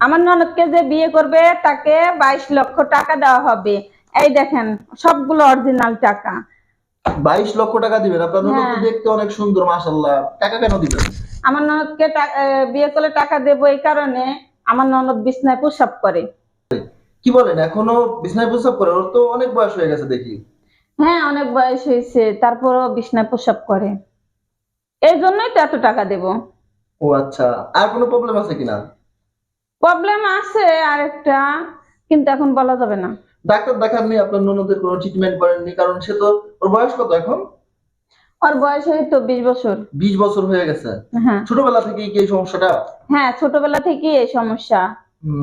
আমার ননদকে যে বিয়ে করবে তাকে বাইশ লক্ষ টাকা দেওয়া হবে। এই দেখেন সবগুলো অরিজিনাল টাকা। বাইশ লক্ষ টাকা দিবেন? আপনার ননদ হ্যাঁ। দেখতে অনেক সুন্দর মাশাল্লাহ টাকা কেন দিবেন? আমার ননদকে বিয়ে করলে টাকা দেবো এই কারণে আমার ননদ বিছনায় প্রসাব করে। কি বলেন এখনও বিছনায় প্রস্রাব করে? ওর তো অনেক বয়স হয়ে গেছে দেখি। হ্যাঁ অনেক বয়স হয়েছে তারপরও বিছনায় প্রসাব করে। এই জন্যই তো এত টাকা দেব। ও আচ্ছা আর কোনো প্রবলেম আছে কিনা? প্রবলেম আছে আরেকটা কিন্তু এখন বলা যাবে না। ডাক্তার দেখাননি আপনার ননদের কোনো ট্রিটমেন্ট করেননি কারণ সে তো ওর বয়স কত এখন? ওর বয়স তো বিশ বছর। বিশ বছর হয়ে গেছে। হ্যাঁ। ছোটবেলা থেকেই কি এই সমস্যাটা? হ্যাঁ ছোটবেলা থেকেই এই সমস্যা।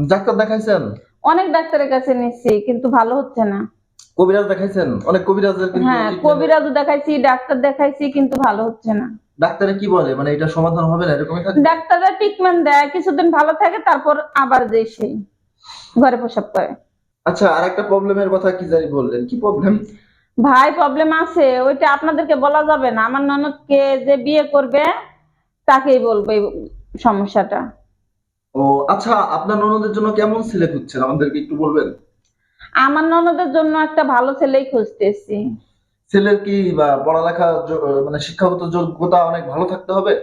ডাক্তার দেখাইছেন? অনেক ডাক্তারের কাছে নিচ্ছি কিন্তু ভালো হচ্ছে না। কবিরাজ দেখাইছেন? অনেক কবিরাজের কিন্তু হ্যাঁ কবিরাজও দেখাইছি ডাক্তার দেখাইছি কিন্তু ভালো হচ্ছে না। ডাক্তারে কি বলে? মানে এটা সমাধান হবে না? এরকমই থাকে? ডাক্তাররা ট্রিটমেন্ট দেয় কিছুদিন ভালো থাকে তারপর আবার যে সেই ঘরে প্রসাব করে। আচ্ছা আর একটা প্রবলেমের কথা কি জানি বললেন? কি প্রবলেম ভাই প্রবলেম আছে ওইটা আপনাদেরকে বলা যাবে না। আমার ননদকে যে বিয়ে করবে তাকেই বলব এই সমস্যাটা। ও আচ্ছা আপনার ননদের জন্য কেমন ছেলে খুঁজছেন আমাদেরকে একটু বলবেন? আমার ননদের জন্য একটা ভালো ছেলেই খুঁজতেছি। ছেলের কি বা পড়ালেখা মানে শিক্ষাগত যোগ্যতা অনেক ভালো থাকতে হবে?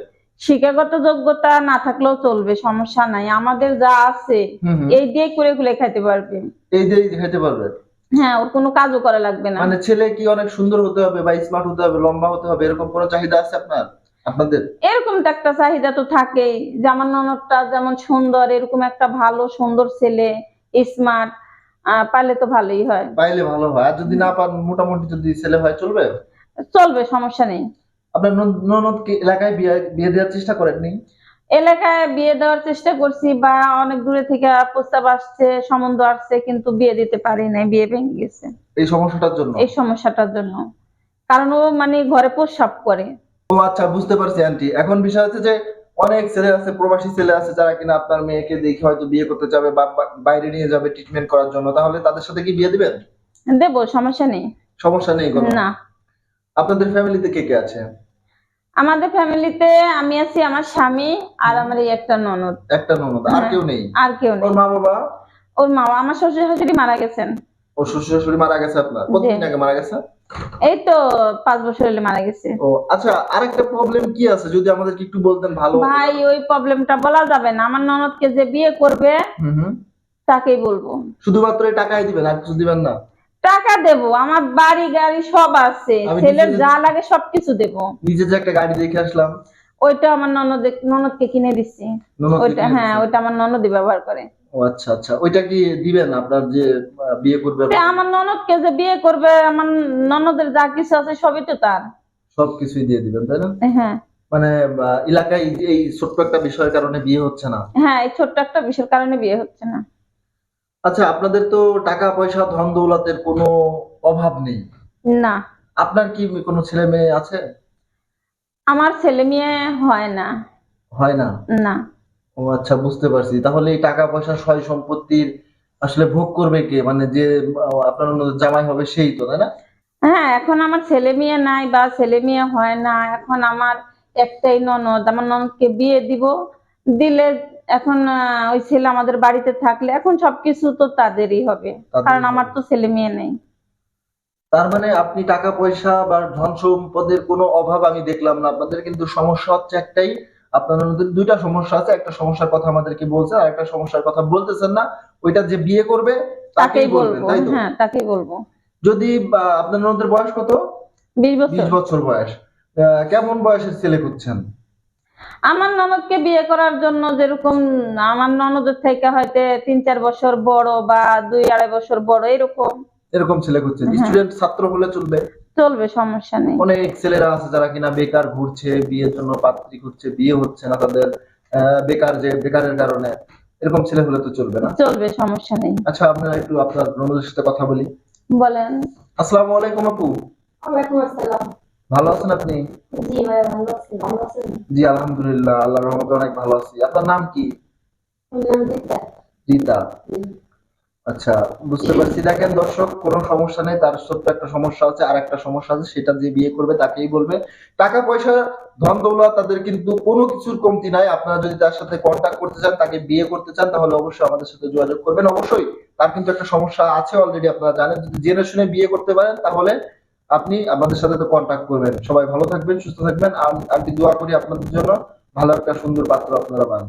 শিক্ষাগত যোগ্যতা না থাকলেও চলবে সমস্যা নাই। আমাদের যা আছে। এই দিয়ে করে খুলে খাইতে পারবে। এই দিয়েই দেখাইতে পারবে? হ্যাঁ ওর কোনো কাজও করা লাগবে না। মানে ছেলে কি অনেক সুন্দর হতে হবে বা স্মার্ট হতে হবে লম্বা হতে হবে এরকম কোনো চাহিদা আছে আপনার? আপনাদের? এরকম তো একটা চাহিদা তো থাকেই। যে আমার ননদটা যেমন সুন্দর এরকম একটা ভালো সুন্দর ছেলে স্মার্ট পাইলে তো ভালোই হয়। পাইলে ভালো হয়। আর যদি না পান মোটামুটি যদি ছেলে হয় চলবে? চলবে সমস্যা নেই। আপনার নন- ননদকে এলাকায় বিয়ে বিয়ে দেওয়ার চেষ্টা করেননি? এলাকায় বিয়ে দেওয়ার চেষ্টা করছি বা অনেক দূরে থেকে প্রস্তাব আসছে সম্বন্ধ আসছে কিন্তু বিয়ে দিতে পারি নাই বিয়ে ভেঙে গেছে। এই সমস্যাটার জন্য? এই সমস্যাটার জন্য। কারণ ও মানে ঘরে প্রস্রাব করে। ও আচ্ছা বুঝতে পারছি আন্টি। এখন বিষয় হচ্ছে যে অনেক ছেলে আছে প্রবাসী ছেলে আছে যারা কিনা আপনার মেয়েকে দেখে হয়তো বিয়ে করতে যাবে বা বাইরে নিয়ে যাবে ট্রিটমেন্ট করার জন্য। তাহলে তাদের সাথে কি বিয়ে দিবেন? দেবো সমস্যা নেই। সমস্যা নেই কোনো? না। আপনাদের ফ্যামিলিতে কে কে আছে? আমাদের ফ্যামিলিতে আমি আছি আমার স্বামী আর আমার এই একটা ননদ। একটা ননদ আর হ্যাঁ। কেউ নেই? আর কেউ নেই। ওর মা বাবা ওর মা আমার শ্বশুর শাশুড়ি মারা গেছেন। ও শ্বশুর শাশুড়ি মারা গেছে আপনার? কতদিন আগে মারা গেছে? এই তো পাঁচ বছর হলে মারা গেছে। ও আচ্ছা আরেকটা প্রবলেম কি আছে? যদি আমাদেরকে একটু বলতেন ভালো ভাই ওই প্রবলেমটা বলা যাবে না। আমার ননদকে যে বিয়ে করবে তাকেই বলব। শুধুমাত্র টাকাই দিবেন আর কিছু দিবেন না? টাকা দেবো। আমার বাড়ি গাড়ি সব আছে। ছেলের যা লাগে সবকিছু দেবো। নিজে যে একটা গাড়ি দেখে আসলাম। ওইটা আমার ননদ ননদকে কিনে দিচ্ছি। ওইটা হ্যাঁ ওইটা আমার ননদই ব্যবহার করে। ও আচ্ছা আচ্ছা। ওইটা কি দিবেন আপনার যে বিয়ে করবে আমার ননদকে যে বিয়ে করবে আমার ননদের যা কিছু আছে সবই তো তার। সবকিছুই দিয়ে দিবেন তাই না? হ্যাঁ। মানে এলাকায় এই ছোট্ট একটা বিষয়ের কারণে বিয়ে হচ্ছে না? হ্যাঁ এই ছোট্ট একটা বিষয়ের কারণে বিয়ে হচ্ছে না। আচ্ছা আপনাদের তো টাকা পয়সা ধন দৌলতের কোনো অভাব নেই? না। আপনার কি কোনো ছেলে মেয়ে আছে? আমার ছেলে মেয়ে হয় না। হয় না? না। ও আচ্ছা বুঝতে পারছি। তাহলে এই টাকা পয়সা সয় সম্পত্তির আসলে ভোগ করবে কে? মানে যে আপনার জামাই হবে সেই তো তাই না? হ্যাঁ এখন আমার ছেলে মেয়ে নাই বা ছেলে মেয়ে হয় না। এখন আমার একটাই ননদ। আমার ননদকে বিয়ে দিব। দিলে এখন ওই ছেলে আমাদের বাড়িতে থাকলে এখন সবকিছু তো তাদেরই হবে। কারণ আমার তো ছেলে মেয়ে নেই। তার মানে আপনি টাকা পয়সা বা ধন সম্পদের কোনো অভাব আমি দেখলাম না। আপনাদের কিন্তু সমস্যা হচ্ছে একটাই আপনাদের মধ্যে দুইটা সমস্যা আছে। একটা সমস্যার কথা আমাদেরকে বলছেন আর একটা সমস্যার কথা বলতেছেন না। ওইটা যে বিয়ে করবে তাকেই বলবেন বলব। তাই তো? হ্যাঁ তাকেই বলব। যদি আপনার ননদের বয়স কত? বিশ বিশ বছর বছর বয়স কেমন বয়সের ছেলে খুঁজছেন? আমার ননদকে বিয়ে করার জন্য যেরকম আমার ননদের থেকে হয়তো তিন চার বছর বড় বা দুই আড়াই বছর বড় এরকম। এরকম ছেলে খুঁজছেন হ্যাঁ। স্টুডেন্ট ছাত্র হলে চলবে। চলবে সমস্যা নেই। অনেক ছেলেরা আছে যারা কিনা বেকার ঘুরছে বিয়ের জন্য পাত্রী ঘুরছে বিয়ে হচ্ছে না তাদের বেকার যে বেকারের কারণে। এরকম ছেলে হলে তো চলবে না। চলবে সমস্যা নেই। আচ্ছা আপনারা একটু আপনার ননদের সাথে কথা বলি। বলেন। আসসালামু আলাইকুম আপু। ওয়ালাইকুম আসসালাম। ভালো আছেন আপনি? জি ভাই ভালো আছি। ভালো আছেন? জি আলহামদুলিল্লাহ আল্লাহর রহমতে অনেক ভালো আছি। আপনার নাম কি? নাম দীপা রীতা। আচ্ছা বুঝতে পারছি। দেখেন দর্শক, কোনো সমস্যা নেই, তার ছোট্ট একটা সমস্যা আছে আর একটা সমস্যা আছে, সেটা যে বিয়ে করবে তাকেই বলবে। টাকা পয়সা ধন দৌলা তাদের কিন্তু কোনো কিছুর কমতি নাই। আপনারা যদি তার সাথে কন্ট্যাক্ট করতে চান, তাকে বিয়ে করতে চান, তাহলে অবশ্যই আমাদের সাথে যোগাযোগ করবেন। অবশ্যই, তার কিন্তু একটা সমস্যা আছে অলরেডি আপনারা জানেন। যদি জেনে শুনে বিয়ে করতে পারেন, তাহলে আপনি আমাদের সাথে তো কন্ট্যাক্ট করবেন। সবাই ভালো থাকবেন, সুস্থ থাকবেন। আমি দোয়া করি আপনাদের জন্য। ভালো একটা সুন্দর পাত্র আপনারা পান।